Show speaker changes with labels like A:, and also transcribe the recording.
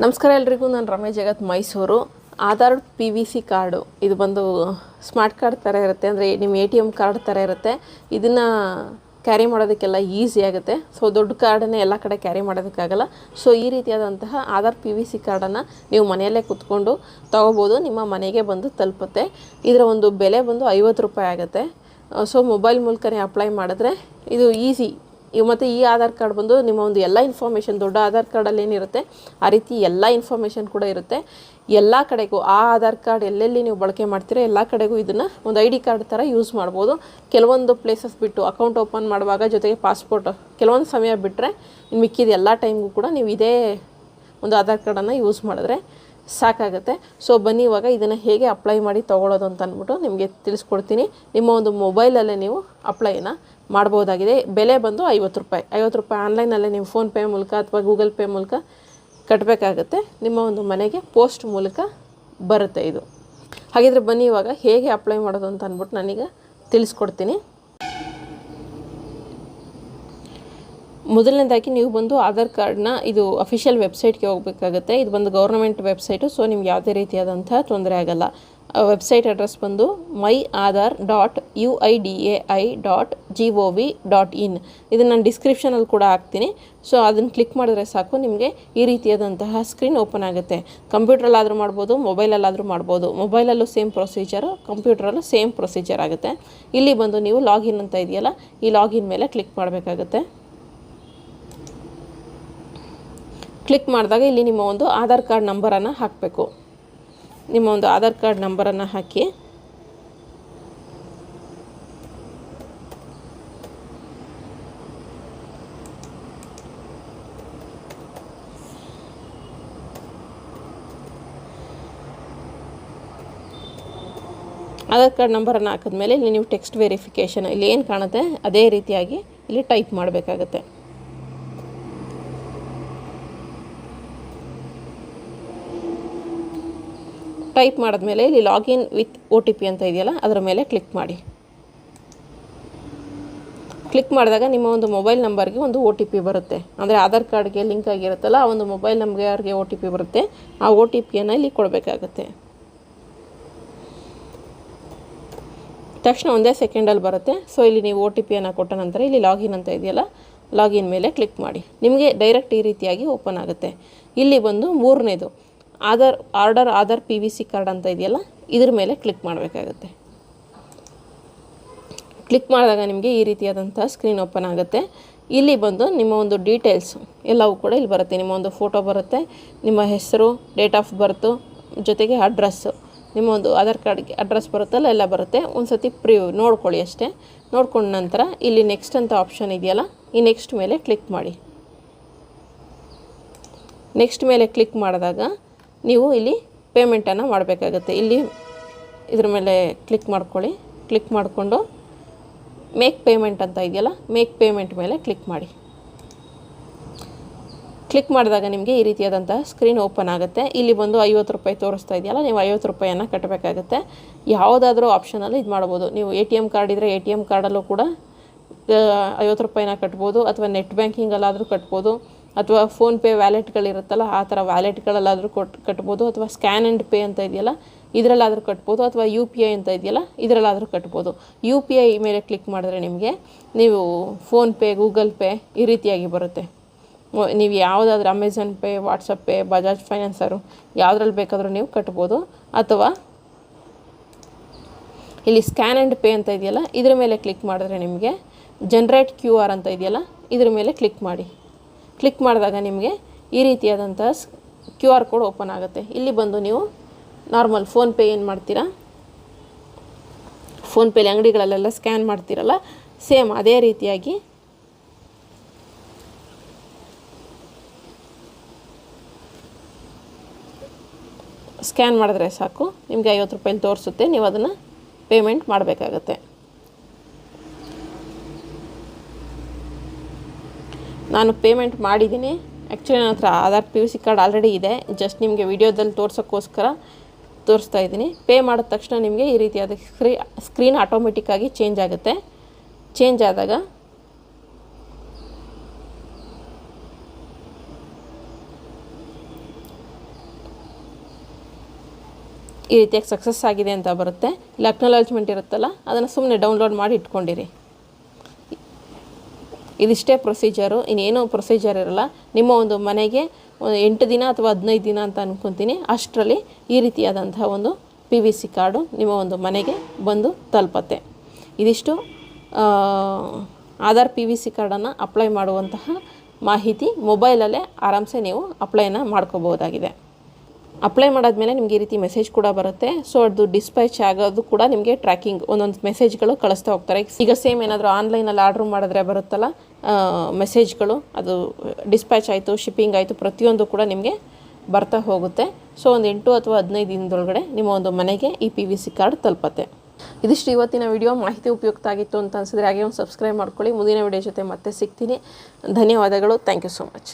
A: ನಮಸ್ಕಾರ ಎಲ್ರಿಗೂ, ನಾನು Ramesh Jagat, Mysuru. Aadhaar P V C card, ಇದು ಬಂದು ಸ್ಮಾರ್ಟ್ ಕಾರ್ಡ್ ಥರ ಇರುತ್ತೆ. ಅಂದರೆ ನಿಮ್ಮ ಎ ಟಿ ಎಂ ಕಾರ್ಡ್ ಥರ ಇರುತ್ತೆ. ಇದನ್ನು ಕ್ಯಾರಿ ಮಾಡೋದಕ್ಕೆಲ್ಲ ಈಸಿ ಆಗುತ್ತೆ. ಸೊ, ದೊಡ್ಡ ಕಾರ್ಡನ್ನೇ ಎಲ್ಲ ಕಡೆ ಕ್ಯಾರಿ ಮಾಡೋದಕ್ಕಾಗಲ್ಲ. ಸೊ, ಈ ರೀತಿಯಾದಂತಹ ಆಧಾರ್ ಪಿ ವಿ ಸಿ ಕಾರ್ಡನ್ನು ನೀವು ಮನೆಯಲ್ಲೇ ಕುತ್ಕೊಂಡು ತೊಗೋಬೋದು. ನಿಮ್ಮ ಮನೆಗೆ ಬಂದು ತಲುಪುತ್ತೆ. ಇದರ ಒಂದು ಬೆಲೆ ಬಂದು ಐವತ್ತು ರೂಪಾಯಿ ಆಗುತ್ತೆ. ಸೊ, ಮೊಬೈಲ್ ಮೂಲಕನೇ ಅಪ್ಲೈ ಮಾಡಿದ್ರೆ ಇದು ಈಸಿ. ಇವು ಮತ್ತು ಈ ಆಧಾರ್ ಕಾರ್ಡ್ ಬಂದು ನಿಮ್ಮ ಒಂದು ಎಲ್ಲ ಇನ್ಫಾರ್ಮೇಷನ್ ದೊಡ್ಡ ಆಧಾರ್ ಕಾರ್ಡಲ್ಲಿ ಏನಿರುತ್ತೆ, ಆ ರೀತಿ ಎಲ್ಲ ಇನ್ಫಾರ್ಮೇಷನ್ ಕೂಡ ಇರುತ್ತೆ. ಎಲ್ಲ ಕಡೆಗೂ ಆ ಆಧಾರ್ ಕಾರ್ಡ್ ಎಲ್ಲೆಲ್ಲಿ ನೀವು ಬಳಕೆ ಮಾಡ್ತೀರಾ ಎಲ್ಲ ಕಡೆಗೂ ಇದನ್ನು ಒಂದು ಐ ಡಿ ಕಾರ್ಡ್ ಥರ ಯೂಸ್ ಮಾಡ್ಬೋದು. ಕೆಲವೊಂದು ಪ್ಲೇಸಸ್ ಬಿಟ್ಟು ಅಕೌಂಟ್ ಓಪನ್ ಮಾಡುವಾಗ ಜೊತೆಗೆ ಪಾಸ್ಪೋರ್ಟ್ ಕೆಲವೊಂದು ಸಮಯ ಬಿಟ್ಟರೆ ಮಿಕ್ಕಿದ ಎಲ್ಲ ಟೈಮ್ಗೂ ಕೂಡ ನೀವು ಇದೇ ಒಂದು ಆಧಾರ್ ಕಾರ್ಡನ್ನು ಯೂಸ್ ಮಾಡಿದ್ರೆ ಸಾಕಾಗುತ್ತೆ. ಸೊ ಬನ್ನಿ, ಇವಾಗ ಇದನ್ನು ಹೇಗೆ ಅಪ್ಲೈ ಮಾಡಿ ತೊಗೊಳೋದು ಅಂತ ಅಂದ್ಬಿಟ್ಟು ನಿಮಗೆ ತಿಳಿಸ್ಕೊಡ್ತೀನಿ. ನಿಮ್ಮ ಒಂದು ಮೊಬೈಲಲ್ಲೇ ನೀವು ಅಪ್ಲೈನ ಮಾಡ್ಬೋದಾಗಿದೆ. ಬೆಲೆ ಬಂದು ಐವತ್ತು ರೂಪಾಯಿ. ಐವತ್ತು ರೂಪಾಯಿ ಆನ್ಲೈನಲ್ಲೇ ನೀವು ಫೋನ್ಪೇ ಮೂಲಕ ಅಥವಾ ಗೂಗಲ್ ಪೇ ಮೂಲಕ ಕಟ್ಟಬೇಕಾಗತ್ತೆ ನಿಮ್ಮ ಒಂದು ಮನೆಗೆ ಪೋಸ್ಟ್ ಮೂಲಕ ಬರುತ್ತೆ ಇದು. ಹಾಗಿದ್ರೆ ಬನ್ನಿ, ಇವಾಗ ಹೇಗೆ ಅಪ್ಲೈ ಮಾಡೋದು ಅಂತ ಅಂದ್ಬಿಟ್ಟು ನನಗೆ ತಿಳಿಸ್ಕೊಡ್ತೀನಿ. ಮೊದಲನೇದಾಗಿ ನೀವು ಬಂದು ಆಧಾರ್ ಕಾರ್ಡ್ನ ಇದು ಅಫಿಷಿಯಲ್ ವೆಬ್ಸೈಟ್ಗೆ ಹೋಗಬೇಕಾಗುತ್ತೆ. ಇದು ಬಂದು ಗೌರ್ಮೆಂಟ್ ವೆಬ್ಸೈಟು ಸೊ ನಿಮ್ಗೆ ಯಾವುದೇ ರೀತಿಯಾದಂಥ ತೊಂದರೆ ಆಗಲ್ಲ. ವೆಬ್ಸೈಟ್ ಅಡ್ರೆಸ್ ಬಂದು my Aadhaar dot U I D A I dot G O V dot in ಇದನ್ನು ನಾನು ಡಿಸ್ಕ್ರಿಪ್ಷನಲ್ಲಿ ಕೂಡ ಹಾಕ್ತೀನಿ. ಸೊ ಅದನ್ನು ಕ್ಲಿಕ್ ಮಾಡಿದ್ರೆ ಸಾಕು, ನಿಮಗೆ ಈ ರೀತಿಯಾದಂತಹ ಸ್ಕ್ರೀನ್ ಓಪನ್ ಆಗುತ್ತೆ. ಕಂಪ್ಯೂಟ್ರಲ್ಲಾದರೂ ಮಾಡ್ಬೋದು ಮೊಬೈಲಲ್ಲಾದರೂ ಮಾಡ್ಬೋದು. ಮೊಬೈಲಲ್ಲೂ ಸೇಮ್ ಪ್ರೊಸೀಜರು ಕಂಪ್ಯೂಟ್ರಲ್ಲೂ ಸೇಮ್ ಪ್ರೊಸೀಜರ್ ಆಗುತ್ತೆ. ಇಲ್ಲಿ ಬಂದು ನೀವು ಲಾಗಿನ್ ಅಂತ ಇದೆಯಲ್ಲ, ಈ ಲಾಗಿನ್ ಮೇಲೆ ಕ್ಲಿಕ್ ಮಾಡಬೇಕಾಗುತ್ತೆ. ಕ್ಲಿಕ್ ಮಾಡಿದಾಗ ಇಲ್ಲಿ ನಿಮ್ಮ ಒಂದು ಆಧಾರ್ ಕಾರ್ಡ್ ನಂಬರನ್ನು ಹಾಕಬೇಕು. ನಿಮ್ಮ ಒಂದು ಆಧಾರ್ ಕಾರ್ಡ್ ನಂಬರನ್ನು ಹಾಕಿ. ಆಧಾರ್ ಕಾರ್ಡ್ ನಂಬರನ್ನು ಹಾಕಿದ್ಮೇಲೆ ಇಲ್ಲಿ ನೀವು ಟೆಕ್ಸ್ಟ್ ವೆರಿಫಿಕೇಷನ್ ಇಲ್ಲಿ ಏನು ಕಾಣುತ್ತೆ? ಅದೇ ರೀತಿಯಾಗಿ ಇಲ್ಲಿ ಟೈಪ್ ಮಾಡಬೇಕಾಗುತ್ತೆ. ಟೈಪ್ ಮಾಡಿದ್ಮೇಲೆ ಇಲ್ಲಿ login with O T P ಅಂತ ಇದೆಯಲ್ಲ, ಅದರ ಮೇಲೆ ಕ್ಲಿಕ್ ಮಾಡಿ. ಕ್ಲಿಕ್ ಮಾಡಿದಾಗ ನಿಮ್ಮ ಒಂದು ಮೊಬೈಲ್ ನಂಬರ್ಗೆ ಒಂದು ಒ ಟಿ ಪಿ ಬರುತ್ತೆ. ಅಂದರೆ ಆಧಾರ್ ಕಾರ್ಡ್ಗೆ ಲಿಂಕ್ ಆಗಿರುತ್ತಲ್ಲ, ಆ ಒಂದು ಮೊಬೈಲ್ ನಂಬರ್ಗೆ ಒ ಟಿ ಪಿ ಬರುತ್ತೆ. ಆ ಒ ಟಿ ಪಿಯನ್ನು ಇಲ್ಲಿ ಕೊಡಬೇಕಾಗತ್ತೆ. ತಕ್ಷಣ ಒಂದೇ ಸೆಕೆಂಡಲ್ಲಿ ಬರುತ್ತೆ. ಸೊ, ಇಲ್ಲಿ ನೀವು ಒ ಟಿ ಪಿಯನ್ನು ಕೊಟ್ಟ ನಂತರ ಇಲ್ಲಿ ಲಾಗಿನ್ ಅಂತ ಇದೆಯಲ್ಲ, ಲಾಗಿನ್ ಮೇಲೆ ಕ್ಲಿಕ್ ಮಾಡಿ. ನಿಮಗೆ ಡೈರೆಕ್ಟ್ ಈ ರೀತಿಯಾಗಿ ಓಪನ್ ಆಗುತ್ತೆ. ಇಲ್ಲಿ ಬಂದು ಮೂರನೇದು. Aadhaar, order, Aadhaar P V C card ಅಂತ ಇದೆಯಲ್ಲ, ಇದ್ರ ಮೇಲೆ ಕ್ಲಿಕ್ ಮಾಡಬೇಕಾಗುತ್ತೆ. ಕ್ಲಿಕ್ ಮಾಡಿದಾಗ ನಿಮಗೆ ಈ ರೀತಿಯಾದಂಥ ಸ್ಕ್ರೀನ್ ಓಪನ್ ಆಗುತ್ತೆ. ಇಲ್ಲಿ ಬಂದು ನಿಮ್ಮ ಒಂದು ಡೀಟೇಲ್ಸ್ ಎಲ್ಲವೂ ಕೂಡ ಇಲ್ಲಿ ಬರುತ್ತೆ. ನಿಮ್ಮ ಒಂದು ಫೋಟೋ ಬರುತ್ತೆ, ನಿಮ್ಮ ಹೆಸರು ಡೇಟ್ ಆಫ್ ಬರ್ತು ಜೊತೆಗೆ ಅಡ್ರೆಸ್ಸು ನಿಮ್ಮ ಒಂದು ಆಧಾರ್ ಕಾರ್ಡ್ಗೆ ಅಡ್ರೆಸ್ ಬರುತ್ತಲ್ಲ, ಎಲ್ಲ ಬರುತ್ತೆ. ಒಂದು ಸತಿ ಪ್ರಿ ನೋಡ್ಕೊಳ್ಳಿ ಅಷ್ಟೇ. ನೋಡ್ಕೊಂಡ ನಂತರ ಇಲ್ಲಿ ನೆಕ್ಸ್ಟ್ ಅಂತ ಆಪ್ಷನ್ ಇದೆಯಲ್ಲ, ಈ ನೆಕ್ಸ್ಟ್ ಮೇಲೆ ಕ್ಲಿಕ್ ಮಾಡಿ. ನೆಕ್ಸ್ಟ್ ಮೇಲೆ ಕ್ಲಿಕ್ ಮಾಡಿದಾಗ ನೀವು ಇಲ್ಲಿ ಪೇಮೆಂಟನ್ನು ಮಾಡಬೇಕಾಗುತ್ತೆ. ಇಲ್ಲಿ ಇದ್ರ ಮೇಲೆ ಕ್ಲಿಕ್ ಮಾಡ್ಕೊಳ್ಳಿ. ಕ್ಲಿಕ್ ಮಾಡಿಕೊಂಡು ಮೇಕ್ ಪೇಮೆಂಟ್ ಅಂತ ಇದೆಯಲ್ಲ ಮೇಕ್ ಪೇಮೆಂಟ್ ಮೇಲೆ ಕ್ಲಿಕ್ ಮಾಡಿ. ಕ್ಲಿಕ್ ಮಾಡಿದಾಗ ನಿಮಗೆ ಈ ರೀತಿಯಾದಂಥ ಸ್ಕ್ರೀನ್ ಓಪನ್ ಆಗುತ್ತೆ. ಇಲ್ಲಿ ಬಂದು ಐವತ್ತು ರೂಪಾಯಿ ತೋರಿಸ್ತಾ ಇದೆಯಲ್ಲ, ನೀವು ಐವತ್ತು ರೂಪಾಯಿಯನ್ನು ಕಟ್ಟಬೇಕಾಗುತ್ತೆ. ಯಾವುದಾದ್ರೂ ಆಪ್ಷನಲ್ಲಿ ಇದು ಮಾಡ್ಬೋದು. ನೀವು ಎ ಟಿ ಎಂ ಕಾರ್ಡ್ ಇದ್ದರೆ ಎ ಟಿ ಎಂ ಕಾರ್ಡಲ್ಲೂ ಕೂಡ ಐವತ್ತು ರೂಪಾಯಿನ ಕಟ್ಬೋದು, ಅಥವಾ ನೆಟ್ ಬ್ಯಾಂಕಿಂಗಲ್ಲಾದರೂ ಕಟ್ಬೋದು. ಅಥವಾ ಫೋನ್ಪೇ ವ್ಯಾಲೆಟ್ಗಳಿರುತ್ತಲ್ಲ, ಆ ಥರ ವ್ಯಾಲೆಟ್ಗಳಲ್ಲಾದರೂ ಕೊಟ್ಟು ಕಟ್ಬೋದು, ಅಥವಾ ಸ್ಕ್ಯಾನ್ ಆ್ಯಂಡ್ ಪೇ ಅಂತ ಇದೆಯಲ್ಲ, ಇದರಲ್ಲಾದರೂ ಕಟ್ಬೋದು, ಅಥವಾ ಯು ಪಿ ಐ ಅಂತ ಇದೆಯಲ್ಲ, ಇದರಲ್ಲಾದರೂ ಕಟ್ಬೋದು. ಯು ಪಿ ಐ ಮೇಲೆ ಕ್ಲಿಕ್ ಮಾಡಿದ್ರೆ ನಿಮಗೆ ನೀವು ಫೋನ್ಪೇ ಗೂಗಲ್ ಪೇ ಈ ರೀತಿಯಾಗಿ ಬರುತ್ತೆ. ನೀವು ಯಾವುದಾದ್ರೂ Amazon pay, WhatsApp pay, Bajaj financer ಯಾವುದ್ರಲ್ಲಿ ಬೇಕಾದರೂ ನೀವು ಕಟ್ಬೋದು. ಅಥವಾ ಇಲ್ಲಿ ಸ್ಕ್ಯಾನ್ ಆ್ಯಂಡ್ ಪೇ ಅಂತ ಇದೆಯಲ್ಲ, ಇದ್ರ ಮೇಲೆ ಕ್ಲಿಕ್ ಮಾಡಿದ್ರೆ ನಿಮಗೆ ಜನ್ರೇಟ್ ಕ್ಯೂ ಆರ್ ಅಂತ ಇದೆಯಲ್ಲ, ಇದ್ರ ಮೇಲೆ ಕ್ಲಿಕ್ ಮಾಡಿ. ಕ್ಲಿಕ್ ಮಾಡಿದಾಗ ನಿಮಗೆ ಈ ರೀತಿಯಾದಂಥ ಕ್ಯೂ ಆರ್ ಕೋಡ್ ಓಪನ್ ಆಗುತ್ತೆ. ಇಲ್ಲಿ ಬಂದು ನೀವು ನಾರ್ಮಲ್ ಫೋನ್ಪೇ ಏನು ಮಾಡ್ತೀರಾ? ಫೋನ್ಪೇಲಿ ಅಂಗಡಿಗಳಲ್ಲೆಲ್ಲ ಸ್ಕ್ಯಾನ್ ಮಾಡ್ತೀರಲ್ಲ? ಸೇಮ್ ಅದೇ ರೀತಿಯಾಗಿ ಸ್ಕ್ಯಾನ್ ಮಾಡಿದ್ರೆ ಸಾಕು. ನಿಮಗೆ ಐವತ್ತು ರೂಪಾಯಿ ತೋರಿಸುತ್ತೆ. ನೀವು ಅದನ್ನು ಪೇಮೆಂಟ್ ಮಾಡಬೇಕಾಗತ್ತೆ. ನಾನು ಪೇಮೆಂಟ್ ಮಾಡಿದ್ದೀನಿ. ಆ್ಯಕ್ಚುಲಿ ನನ್ನ ಹತ್ರ Aadhaar P U C card already ಇದೆ. ಜಸ್ಟ್ ನಿಮಗೆ ವಿಡಿಯೋದಲ್ಲಿ ತೋರ್ಸೋಕ್ಕೋಸ್ಕರ ತೋರಿಸ್ತಾ ಇದ್ದೀನಿ. ಪೇ ಮಾಡಿದ ತಕ್ಷಣ ನಿಮಗೆ ಈ ರೀತಿಯಾದ ಸ್ಕ್ರೀ ಸ್ಕ್ರೀನ್ ಆಟೋಮೆಟಿಕ್ಕಾಗಿ ಚೇಂಜ್ ಆಗುತ್ತೆ. ಚೇಂಜ್ ಆದಾಗ ಈ ರೀತಿಯಾಗಿ ಸಕ್ಸಸ್ ಆಗಿದೆ ಅಂತ ಬರುತ್ತೆ. ಇಲ್ಲಿ ಅಕ್ನಾಲಜ್ಮೆಂಟ್ ಇರುತ್ತಲ್ಲ, ಅದನ್ನು ಸುಮ್ಮನೆ ಡೌನ್ಲೋಡ್ ಮಾಡಿ ಇಟ್ಕೊಂಡಿರಿ. ಇದಿಷ್ಟೇ ಪ್ರೊಸೀಜರು ಇನ್ನೇನು ಪ್ರೊಸೀಜರ್ ಇರಲ್ಲ. ನಿಮ್ಮ ಒಂದು ಮನೆಗೆ ಎಂಟು ದಿನ ಅಥವಾ ಹದಿನೈದು ದಿನ ಅಂತ ಅಂದ್ಕೊತೀನಿ ಅಷ್ಟರಲ್ಲಿ ಈ ರೀತಿಯಾದಂತಹ ಒಂದು ಪಿ ವಿ ಸಿ ಕಾರ್ಡು ನಿಮ್ಮ ಒಂದು ಮನೆಗೆ ಬಂದು ತಲುಪತ್ತೆ. ಇದಿಷ್ಟು ಆಧಾರ್ ಪಿ ವಿ ಸಿ ಕಾರ್ಡನ್ನು ಅಪ್ಲೈ ಮಾಡುವಂತಹ ಮಾಹಿತಿ ಮೊಬೈಲಲ್ಲೇ ಆರಾಮ್ಸೆ ನೀವು ಅಪ್ಲೈನ ಮಾಡ್ಕೋಬೋದಾಗಿದೆ ಅಪ್ಲೈ ಮಾಡಾದ್ಮೇಲೆ ನಿಮಗೆ ಈ ರೀತಿ ಮೆಸೇಜ್ ಕೂಡ ಬರುತ್ತೆ. ಸೊ ಅದು ಡಿಸ್ಪ್ಯಾಚ್ ಆಗೋದು ಕೂಡ ನಿಮಗೆ ಟ್ರ್ಯಾಕಿಂಗ್ ಒಂದೊಂದು ಮೆಸೇಜ್ಗಳು ಕಳಿಸ್ತಾ ಹೋಗ್ತಾರೆ. ಈಗ ಸೇಮ್ ಏನಾದರೂ ಆನ್ಲೈನಲ್ಲಿ ಆರ್ಡ್ರ್ ಮಾಡಿದ್ರೆ ಬರುತ್ತಲ್ಲ ಮೆಸೇಜ್ಗಳು ಅದು ಡಿಸ್ಪ್ಯಾಚ್ ಆಯಿತು ಶಿಪ್ಪಿಂಗ್ ಆಯಿತು, ಪ್ರತಿಯೊಂದು ಕೂಡ ನಿಮಗೆ ಬರ್ತಾ ಹೋಗುತ್ತೆ. ಸೊ ಒಂದು ಎಂಟು ಅಥವಾ ಹದಿನೈದು ದಿನದೊಳಗಡೆ ನಿಮ್ಮ ಒಂದು ಮನೆಗೆ ಈ ಪಿ ವಿ ಸಿ ಕಾರ್ಡ್ ತಲುಪತ್ತೆ. ಇದಿಷ್ಟು ಇವತ್ತಿನ ವಿಡಿಯೋ ಮಾಹಿತಿ ಉಪಯುಕ್ತ ಆಗಿತ್ತು ಅಂತ ಅನಿಸಿದ್ರೆ ಹಾಗೆ ಒಂದು ಸಬ್ಸ್ಕ್ರೈಬ್ ಮಾಡ್ಕೊಳ್ಳಿ. ಮುಂದಿನ ವಿಡಿಯೋ ಜೊತೆ ಮತ್ತೆ ಸಿಗ್ತೀನಿ. ಧನ್ಯವಾದಗಳು. Thank you so much